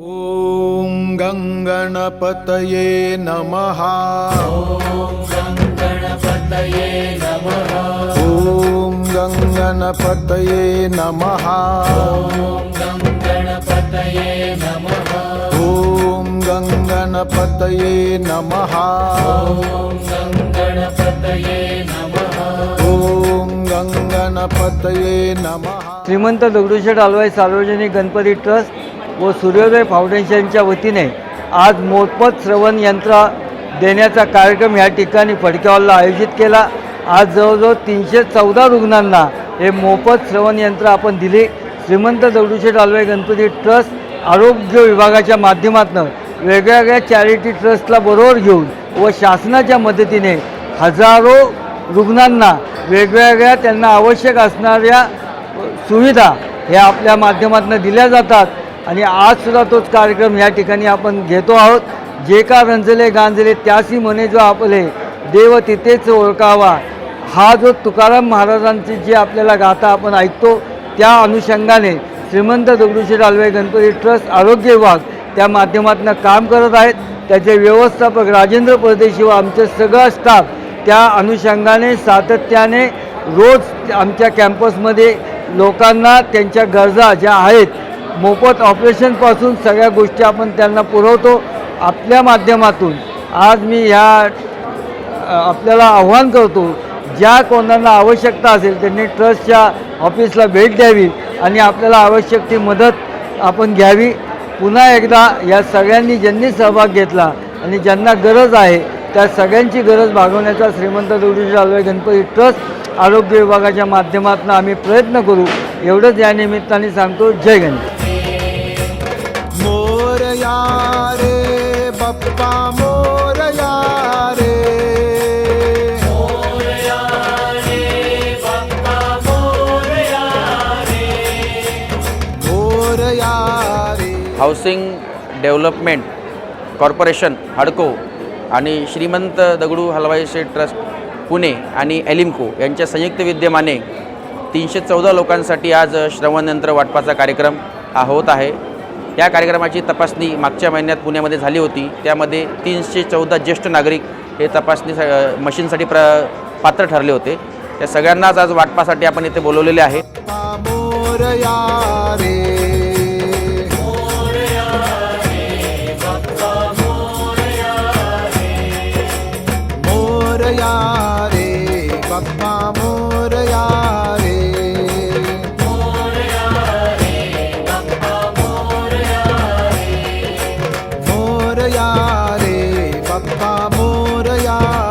ॐ गङ्गणपतये नमः। ॐ गङ्गणपतये नमः। ॐ गङ्गणपतये नमः। ॐ गङ्गणपतये नमः। श्रीमंत दगडूशेठ हलवाई सार्वजनिक गणपती ट्रस्ट व सूर्योदय फाउंडेशनच्या वतीने आज मोफत श्रवण यंत्र देण्याचा कार्यक्रम या ठिकाणी फडक्यावरला आयोजित केला. आज जवळजवळ तीनशे चौदा रुग्णांना हे मोफत श्रवण यंत्र आपण दिले. श्रीमंत दगडूशेठ हलवाई गणपती ट्रस्ट आरोग्य विभागाच्या माध्यमातून वेगवेगळ्या चॅरिटी ट्रस्टला बरोबर घेऊन व शासनाच्या मदतीने हजारो रुग्णांना वेगवेगळ्या त्यांना आवश्यक असणाऱ्या सुविधा ह्या आपल्या माध्यमातून दिल्या जातात. आणि आजसुद्धा तोच कार्यक्रम या ठिकाणी आपण घेतो आहोत. जे का रंजले गांजले त्यासी म्हणे जो आपले देव तिथेच ओळखावा. हा जो तुकाराम महाराजांची जी आपल्याला गाथा आपण ऐकतो त्या अनुषंगाने श्रीमंत दगडूशेठ हलवाई गणपती ट्रस्ट आरोग्य विभाग त्या माध्यमातून काम करत आहेत. त्याचे व्यवस्थापक राजेंद्र परदेशी व आमचे सगळा स्टाफ त्या अनुषंगाने सातत्याने रोज आमच्या कॅम्पसमध्ये लोकांना त्यांच्या गरजा ज्या आहेत मोफत ऑपरेशनपासून सगळ्या गोष्टी आपण त्यांना पुरवतो. आपल्या माध्यमातून आज मी ह्या आपल्याला आव्हान करतो ज्या कोणाला आवश्यकता असेल त्यांनी ट्रस्टच्या ऑफिसला भेट द्यावी आणि आपल्याला आवश्यक ती मदत आपण घ्यावी. पुन्हा एकदा या सगळ्यांनी ज्यांनी सहभाग घेतला आणि ज्यांना गरज आहे त्या सगळ्यांची गरज भागवण्याचा श्रीमंत दगडूशेठ हलवाई गणपती ट्रस्ट आरोग्य विभागाच्या माध्यमातून आम्ही प्रयत्न करू. एवढंच या निमित्ताने सांगतो. जय गणेश. बाप्पा मोरया रे हाऊसिंग डेव्हलपमेंट कॉर्पोरेशन हडको आणि श्रीमंत दगडू हलवाई शेठ ट्रस्ट पुणे आणि एलिम्को यांच्या संयुक्त विद्यमाने तीनशे चौदा लोकांसाठी आज श्रवणयंत्र वाटपाचा कार्यक्रम हा होत आहे. या कार्यक्रमाची तपासणी मागच्या महिन्यात पुण्यामध्ये झाली होती. त्यामध्ये तीनशे चौदा ज्येष्ठ नागरिक हे तपासणी मशीनसाठी प्र पात्र ठरले होते. त्या सगळ्यांनाच आज वाटपासाठी आपण इथे बोलवलेले आहे. मोरया रे ya.